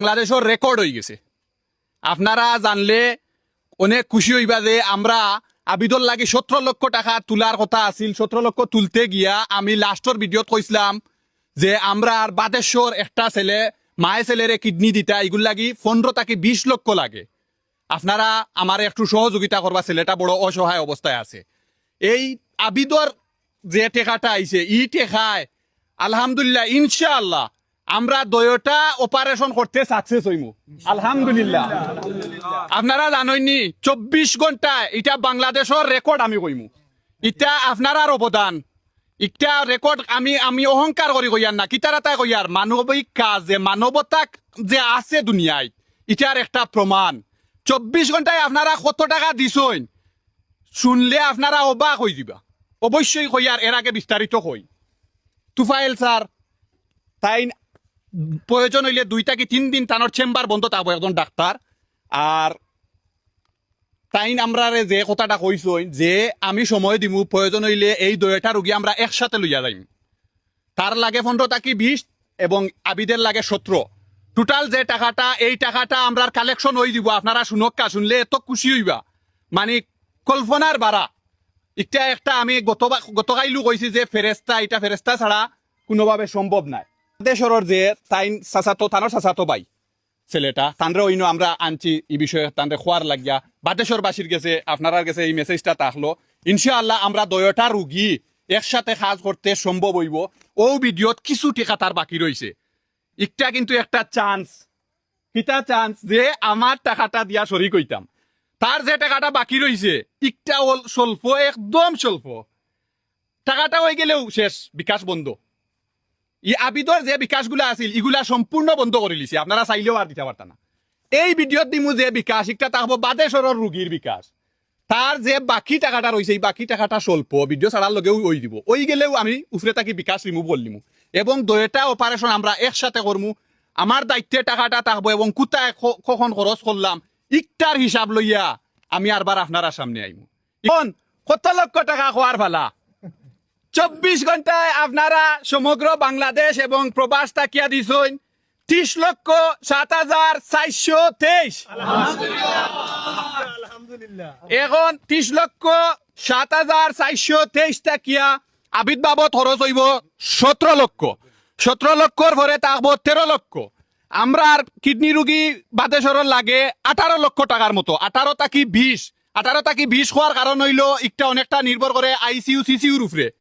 বাংলাদেশের রেকর্ড হয়ে গেছে। আপনারা জানলে অনেক খুশি হইবা যে আমরা আবিদর লাগি সতেরো লক্ষ টাকা তোলার কথা আছিল। সতেরো লক্ষ তুলতে গিয়া আমি লাস্টর ভিডিওত কইছিলাম যে আমরা আর বাদেশ্বর একটা ছেলে, মায়ে ছেলেরে কিডনি দিতা এগুলো লাগি পনেরো তাকে বিশ লক্ষ লাগে। আপনারা আমার একটু সহযোগিতা করবা, ছেলেটা বড় অসহায় অবস্থায় আছে। এই আবিদর যে টেকাটা আইছে, ই টেকায়, আলহামদুলিল্লাহ, ইনশাআল্লাহ আমরা দয়টা অপারেশন করতে সাকসেস হইমু। আলহামদুলিল্লাহ। আপনারা জানইনি, চব্বিশ ঘণ্টা এটা বাংলাদেশের রেকর্ড আমি কইমু। ইটা আপনার অবদান। ইটা রেকর্ড আমি আমি অহংকার করি কইয়ার না কিতার এটা কইয়ার। মানবিক কাজ যে মানবতা যে আছে দুনিয়ায় ইটার একটা প্রমাণ। চব্বিশ ঘন্টায় আপনারা কত টাকা দিছইন? শুনলে আপনারা অবাক হয়ে যাবা অবশ্যই কইয়ার, এর আগে বিস্তারিত কই। তুফাইল স্যার তাই প্রয়োজন হইলে দুইটা কি তিন দিন তানোর চেম্বার বন্ধ থাকব একজন ডাক্তার। আর তাই আমরা যে কথাটা কইছই, যে আমি সময় দিমু, প্রয়োজন হইলে এই দয়টা রুগী আমরা একসাথে লইয়া যাইম। তার লাগে পনেরো টাকি বিশ, এবং আবিদের লাগে সতেরো। টোটাল যে টাকাটা, এই টাকাটা আমরা কালেকশন হয়ে দিব। আপনারা শুনক্কা শুনলে এত খুশি হইবা। মানে কল্পনার বাড়া এটা একটা আমি গত গতকাইলু কইছি যে ফেরেস্তা এটা ফেরেস্তা ছাড়া কোনোভাবে সম্ভব নাই। দেশরের যে তাইন চাচাতো তানোর চাচাতো বাই ছেলেটা, তানরে অন্য আমরা আনছি এই বিষয়ে তানরে খোয়ার লাগিয়া। বাদেশ্বর বাসীর গেছে, আপনার গেছে এই মেসেজটা তাকলো ইনশাআল্লাহ আমরা দয়টা রুগী, একসাথে কাজ করতে সম্ভব হইব। ও ভিডিওত কিছু টেকা তার বাকি রয়েছে একটা কিন্তু একটা চান্স কিতা চান্স যে আমার টাকাটা দিয়া সরি কইতাম। তার যে টাকাটা বাকি রয়েছে একটা স্বল্প, একদম স্বল্প। টাকাটা হয়ে গেলেও শেষ, বিকাশ বন্ধ। ই আবিদর যে বিকাশগুলা আছিল, ইগুলা সম্পূর্ণ বন্ধ করে লিছে। আপনারা চাইলেও আর দিতে পারতা না। এই ভিডিওত দিমু যে বিকাশ একটা তাকব বাদেশ্বরের রুগীর বিকাশ। তার যে বাকি টাকাটা রয়েছে এই বাকি টাকাটা স্বল্প ভিডিও ছাড়ার লগেও ওই দিব। ওই গেলেও আমি উফরে তাকি বিকাশ রিমুভ করলিমু এবং দয়টা অপারেশন আমরা একসাথে করমু। আমার দায়িত্বে টাকাটা থাকব এবং কোথায় কখন খরচ করলাম ইকটার হিসাব লইয়া আমি আরবার আপনারা সামনে আইমু। এখন কত লক্ষ টাকা খোয়ার ফালা। চব্বিশ ঘন্টায় আপনারা সমগ্র বাংলাদেশ এবং প্রবাস তাকিয়া দিছেন ত্রিশ লক্ষ সাত হাজার চারশো তেইশ। এখন ত্রিশ লক্ষ সাত হাজার চারশো তেইশ টাকিয়া আবিদ বাবদ খরচ হইব সতেরো লক্ষ। সতেরো লক্ষর ভরে থাকব তেরো লক্ষ। আমরা কিডনি রুগী বাদেশ্বরের লাগে আঠারো লক্ষ টাকার মতো। আঠারো তাকি বিশ। আঠারো তাকি বিশ হওয়ার কারণ হইল একটা অনেকটা নির্ভর করে আইসিইউ সিসিউর উপরে।